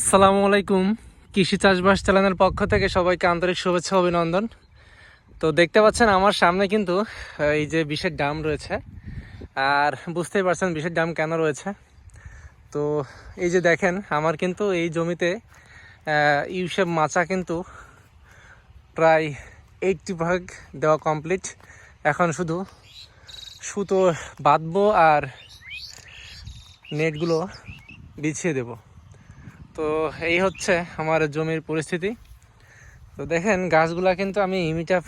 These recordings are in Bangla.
আসসালামু আলাইকুম। কৃষি চাষবাস চ্যানেলের পক্ষ থেকে সবাইকে আন্তরিক শুভেচ্ছা, অভিনন্দন। তো দেখতে পাচ্ছেন আমার সামনে কিন্তু এই যে বিষের ডাম রয়েছে। আর বুঝতেই পারছেন বিষের ডাম কেন রয়েছে। তো এই যে দেখেন, আমার কিন্তু এই জমিতে ইউসেব মাচা কিন্তু প্রায় এইটটি ভাগ দেওয়া কমপ্লিট এখন শুধু সুতো বাঁধবো আর নেটগুলো বিছিয়ে দেবো। তো এই হচ্ছে আমার জমির পরিস্থিতি। তো দেখেন, গাছগুলা কিন্তু আমি ইমিটা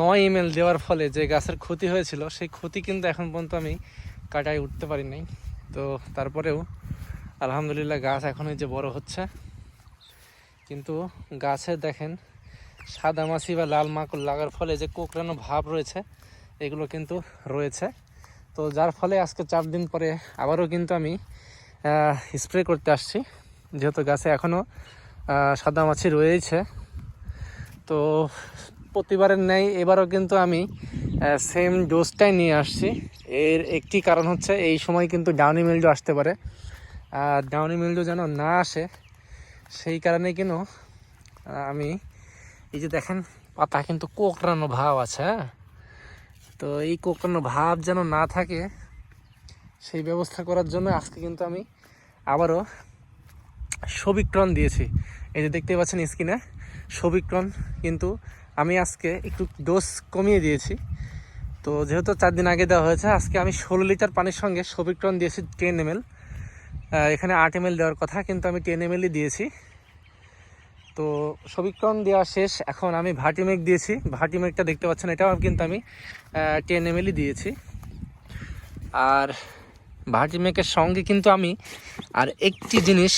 নয় এমএল দেওয়ার ফলে যে গাছের ক্ষতি হয়েছিল, সেই ক্ষতি কিন্তু এখন পর্যন্ত আমি কাটায় উঠতে পারি নাই। তো তারপরেও আলহামদুলিল্লাহ গাছ এখন এই যে বড় হচ্ছে। কিন্তু গাছে দেখেন, সাদা মাছি বা লাল মাকড় লাগার ফলে যে কোকড়ানো ভাব রয়েছে, এগুলো কিন্তু রয়েছে। তো যার ফলে আজকে চার দিন পরে আবারও কিন্তু আমি স্প্রে করতে আসছি। যেহেতু গাছে এখনও সাদা মাছি রয়েছে, তো প্রতিবারের ন্যায় এবারও কিন্তু আমি সেম ডোজটাই নিয়ে আসছি। এর একটি কারণ হচ্ছে এই সময় কিন্তু ডাউনি মিল্ডো আসতে পারে। আর ডাউনি মিল্ডো যেন না আসে, সেই কারণে কিন্তু আমি এই যে দেখেন পাতা কিন্তু কোকড়ানো ভাব আছে হ্যাঁ? তো এই কোকড়ানো ভাব যেন না থাকে, সেই ব্যবস্থা করার জন্য আজকে কিন্তু আমি আবারও সবিক্রণ দিয়েছি। এই যে দেখতে পাচ্ছেন স্ক্রিনে, সবিক্রণ। কিন্তু আমি আজকে একটু ডোজ কমিয়ে দিয়েছি। তো যেহেতু চার দিন আগে দেওয়া হয়েছে, আজকে আমি ষোলো লিটার পানির সঙ্গে সবিক্রণ দিয়েছি টেন এম এখানে আট এম দেওয়ার কথা, কিন্তু আমি টেন এম দিয়েছি। তো সবিক্রণ দেওয়া শেষ। এখন আমি ভাটিমেক দিয়েছি। ভাটিমেকটা দেখতে পাচ্ছেন, এটাও কিন্তু আমি টেন এম দিয়েছি। আর ভাটিমেকের সঙ্গে কিন্তু আমি আর একটি জিনিস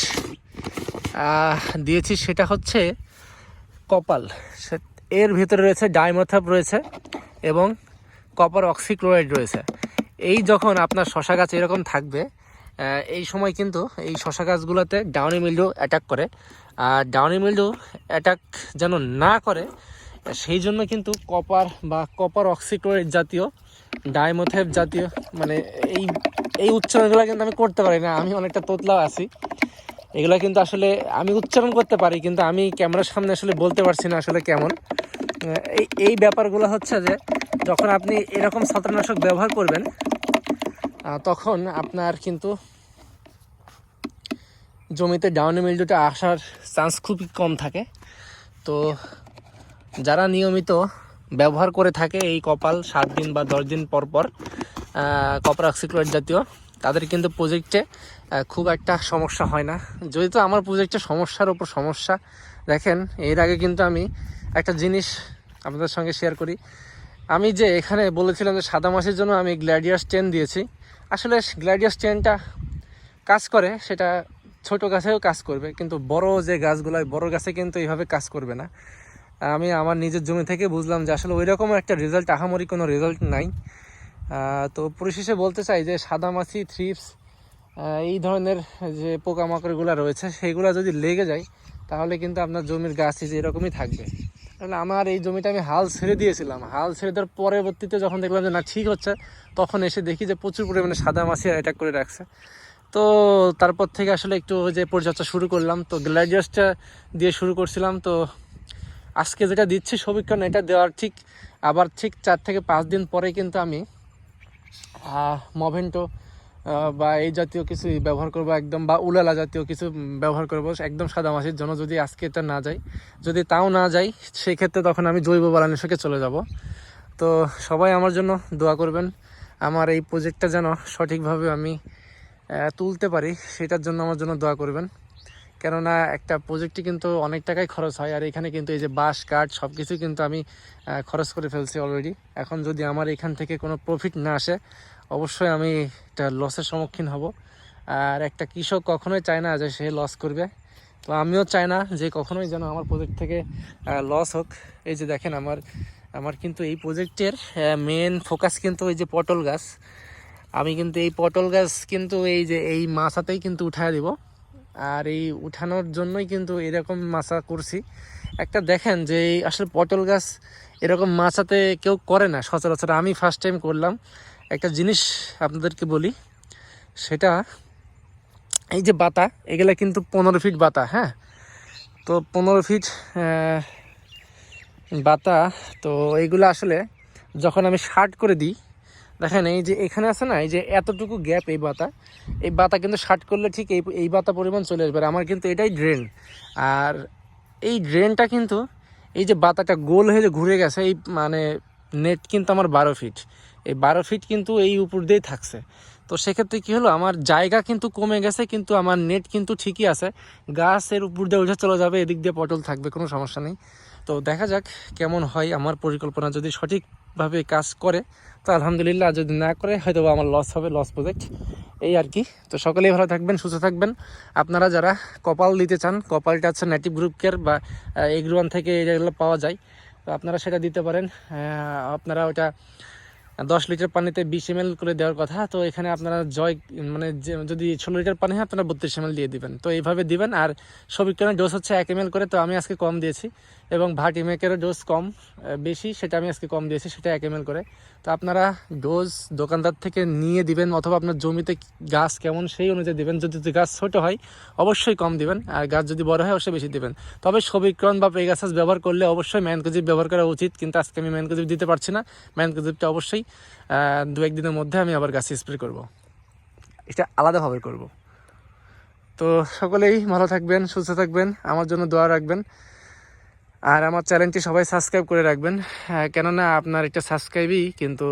দিয়েছি সেটা হচ্ছে কপাল। এর ভিতরে রয়েছে ডাইমোথাপ রয়েছে এবং কপার অক্সিক্লোরাইড রয়েছে। এই যখন আপনার শশা গাছ এরকম থাকবে এই সময় কিন্তু এই শশা গাছগুলোতে ডাউনি মিল্ডো অ্যাটাক করে। আর ডাউনি মিল্ডো অ্যাটাক যেন না করে, সেই জন্য কিন্তু কপার বা কপার অক্সিক্লোরাইড জাতীয়, ডাইমোথেপ জাতীয় মানে এই এই উচ্চারণগুলো কিন্তু আমি করতে পারি না। আমি অনেকটা তোতলাও আছি। এগুলো কিন্তু আসলে আমি উচ্চারণ করতে পারি, কিন্তু আমি ক্যামেরার সামনে আসলে বলতে পারছি না আসলে কেমন। এই এই ব্যাপারগুলো হচ্ছে যে, যখন আপনি এরকম ছত্রনাশক ব্যবহার করবেন তখন আপনার কিন্তু জমিতে ডাউনি মিল্ডুটা আসার চান্স খুবই কম থাকে। তো যারা নিয়মিত ব্যবহার করে থাকে এই কপাল সাত দিন বা দশ দিন পর পর কপার অক্সিক্লোরাইড জাতীয় তাদের কিন্তু প্রজেক্টে খুব একটা সমস্যা হয় না। যদি তো আমার প্রজেক্টে সমস্যার ওপর সমস্যা, দেখেন, এর আগে কিন্তু আমি একটা জিনিস আপনাদের সঙ্গে শেয়ার করি। আমি যে এখানে বলেছিলাম যে সাদা মাসের জন্য আমি গ্ল্যাডিয়াস টেন দিয়েছি, আসলে গ্ল্যাডিয়াস টেনটা কাজ করে, সেটা ছোট গাছেও কাজ করবে, কিন্তু বড় যে গাছগুলো বড় গাছে কিন্তু এইভাবে কাজ করবে না। আমি আমার নিজের জমি থেকে বুঝলাম যে আসলে ওই রকম একটা রেজাল্ট আহামরি কোনো রেজাল্ট নাই। তো পরিশেষে বলতে চাই যে সাদামাছি থ্রিপস এই ধরনের যে পোকামাকড়গুলো রয়েছে, সেইগুলো যদি লেগে যায়, তাহলে কিন্তু আপনার জমির গাছ যে এরকমই থাকবে। তাহলে আমার এই জমিটা আমি হাল ছেড়ে দিয়েছিলাম। হাল ছেড়ে দেওয়ার পরবর্তীতে যখন দেখলাম যে না, ঠিক হচ্ছে, তখন এসে দেখি যে প্রচুর পরিমাণে সাদা মাছি অ্যাটাক করে রাখছে। তো তারপর থেকে আসলে একটু যে পরিচর্যা শুরু করলাম। তো গ্ল্যাডিয়াসটা দিয়ে শুরু করছিলাম। তো আজকে যেটা দিচ্ছি সবিক্ষণ এটা দেওয়ার ঠিক, আবার ঠিক চার থেকে পাঁচ দিন পরে কিন্তু আমি মভেন্টো বা এই জাতীয় কিছু ব্যবহার করব একদম, বা উলালা জাতীয় কিছু ব্যবহার করব, একদম সাদা মাছির জন্য যদি আজকে এটা না যাই যদি তাও না যাই সেক্ষেত্রে তখন আমি জৈব বালানুষকে চলে যাব। তো সবাই আমার জন্য দোয়া করবেন, আমার এই প্রজেক্টটা যেন সঠিকভাবে আমি তুলতে পারি, সেটার জন্য আমার জন্য দোয়া করবেন। কেননা একটা প্রজেক্টে কিন্তু অনেক টাকাই খরচ হয়, আর এখানে কিন্তু এই যে বাঁশ, কাঠ সব কিছু কিন্তু আমি খরচ করে ফেলছি অলরেডি এখন যদি আমার এখান থেকে কোনো প্রফিট না আসে, অবশ্যই আমি একটা লসের সম্মুখীন হব। আর একটা কৃষক কখনোই চায় না যে সে লস করবে। তো আমিও চাই না যে কখনোই যেন আমার প্রজেক্ট থেকে লস হোক। এই যে দেখেন আমার আমার কিন্তু এই প্রজেক্টের মেন ফোকাস কিন্তু এই যে পটল গাছ। আমি কিন্তু এই পটল গাছ কিন্তু এই যে, এই মাছাতেই কিন্তু উঠায় দিব। আর এই উঠানোর জন্যই কিন্তু এরকম মাছা করছি। একটা দেখেন যে আসলে পটল গাছ এরকম মাছাতে কেউ করে না, সচরাচর আমি ফার্স্ট টাইম করলাম। একটা জিনিস আপনাদেরকে বলি, সেটা এই যে বাতা, এগুলা কিন্তু পনেরো ফিট বাতা হ্যাঁ? তো পনেরো ফিট বাতা, তো এইগুলো আসলে যখন আমি শার্ট করে দিই দেখেন, এই যে এখানে আছে না, এই যে এতটুকু গ্যাপ এই বাতা এই বাতা কিন্তু শার্ট করলে ঠিক এই এই বাতা পরিমাণ চলে আসবে। আমার কিন্তু এটাই ড্রেন আর এই ড্রেনটা কিন্তু, এই যে বাতাটা গোল হয়ে যে ঘুরে গেছে, এই মানে নেট কিন্তু আমার বারো ফিট এই বারো ফিট কিন্তু এই উপর দিয়েই থাকছে। তো সেক্ষেত্রে কী হলো, আমার জায়গা কিন্তু কমে গেছে, কিন্তু আমার নেট কিন্তু ঠিকই আছে। গাছের উপর দিয়ে উঠে চলে যাবে, এদিক দিয়ে পটল থাকবে, কোনো সমস্যা নেই। তো দেখা যাক কেমন হয়। আমার পরিকল্পনা যদি সঠিকভাবে কাজ করে, তো আলহামদুলিল্লাহ যদি না করে হয়তো আমার লস হবে লস প্রজেক্ট এই আর কি। তো সকলেই ভালো থাকবেন, সুস্থ থাকবেন। আপনারা যারা কপাল দিতে চান, কপালটা হচ্ছে নেটিভ গ্রুপ কেয়ার বা এগ্রোয়ান থেকে এগুলো পাওয়া যায়, তো আপনারা সেটা দিতে পারেন। আপনারা ওটা দশ লিটার পানিতে বিশ এম করে দেওয়ার কথা, তো এখানে আপনারা জয় মানে যদি ষোলো লিটার পানি হয়, আপনারা বত্রিশ এম দিয়ে দিবেন। তো এইভাবে দিবেন, আর সবিকরণের ডোজ হচ্ছে এক এম করে, তো আমি আজকে কম দিয়েছি। এবং ভাট ইমেকেরও ডোজ কম বেশি, সেটা আমি আজকে কম দিয়েছি, সেটা এক এম করে। তো আপনারা ডোজ দোকানদার থেকে নিয়ে দিবেন, অথবা আপনার জমিতে গাছ কেমন সেই অনুযায়ী দিবেন। যদি গাছ ছোট হয়, অবশ্যই কম দিবেন, আর গাছ যদি বড় হয়, অবশ্যই বেশি দিবেন। তবে সবিকরণ বা পেগাসাস ব্যবহার করলে অবশ্যই ম্যানকোজিপ ব্যবহার করা উচিত, কিন্তু আজকে আমি ম্যানকোজিপ দিতে পারছি না। ম্যানকোজিপটা অবশ্যই দু একদিনের মধ্যে আমি আবার গাছে স্প্রে করব। এটা আলাদাভাবে করব। তো সকলেই ভালো থাকবেন সুস্থ থাকবেন আমার জন্য দোয়া রাখবেন। আর আমার চ্যানেলটি সবাই সাবস্ক্রাইব করে রাখবেন। কেননা আপনার একটা সাবস্ক্রাইবই কিন্তু